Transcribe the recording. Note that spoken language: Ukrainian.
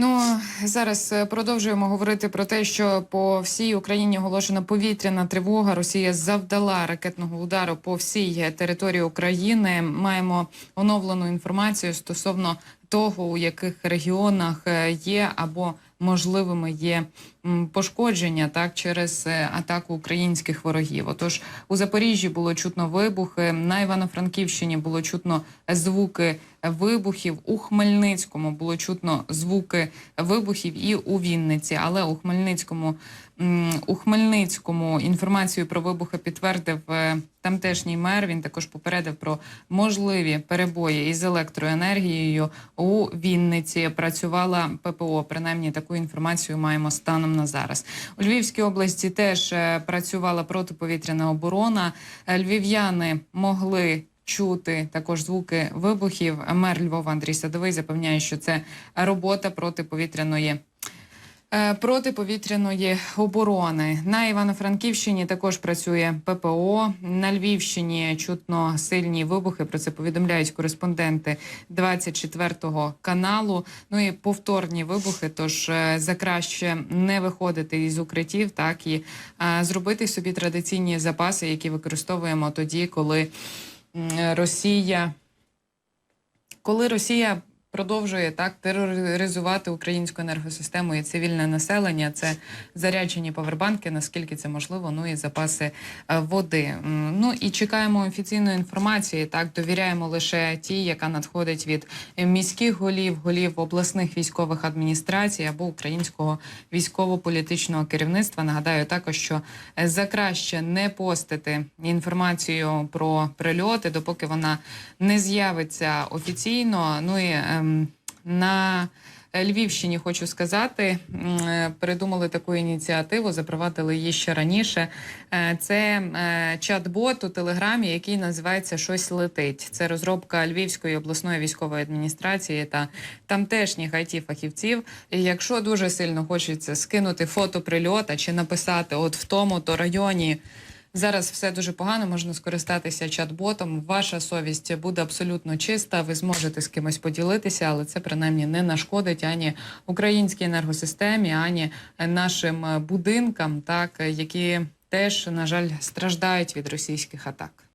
Ну зараз е, продовжуємо говорити про те, що по всій Україні оголошена повітряна тривога. Росія завдала ракетного удару по всій території України. Маємо оновлену інформацію стосовно того, у яких регіонах е, є або можливими є пошкодження так через е, атаку українських ворогів. Отож, у Запоріжжі було чутно вибухи. На Івано-Франківщині було чутно звуки вибухів. У Хмельницькому було чутно звуки вибухів і у Вінниці. Але у Хмельницькому у Хмельницькому інформацію про вибухи підтвердив е, тамтешній мер. Він також попередив про можливі перебої із електроенергією. У Вінниці працювала ППО. Принаймні таку інформацію маємо станом на зараз. У Львівській області теж е, працювала протиповітряна оборона. Е, Львів'яни могли. Чути також звуки вибухів. Мер Львова Андрій Садовий запевняє, що це робота протиповітряної протиповітряної оборони. На Івано-Франківщині також працює ППО. На Львівщині чутно сильні вибухи. Про це повідомляють кореспонденти 24-го каналу. Ну і повторні вибухи. Тож е, за краще не виходити із укриттів, так і е, зробити собі традиційні запаси, які використовуємо тоді, коли Росія коли Росія продовжує так тероризувати українську енергосистему і цивільне населення, це заряджені павербанки, наскільки це можливо, ну і запаси е, води. Ну і чекаємо офіційної інформації. Так довіряємо лише тій, яка надходить від міських голів, голів обласних військових адміністрацій або українського військово-політичного керівництва. Нагадаю також, що е, за краще не постити інформацію про прильоти, допоки вона не з'явиться офіційно. Ну і ем, на Львівщині хочу сказати, е, придумали таку ініціативу, запровадили її ще раніше. Е, Це е, чат-бот у телеграмі, який називається Щось летить. Це розробка Львівської обласної військової адміністрації та тамтешніх it фахівців. Якщо дуже сильно хочеться скинути фото прильота чи написати, от в тому то районі. Зараз все дуже погано, можна скористатися чат-ботом. Ваша совість буде абсолютно чиста. Ви зможете з кимось поділитися, але це принаймні не нашкодить ані українській енергосистемі, ані нашим будинкам, так які теж на жаль страждають від російських атак.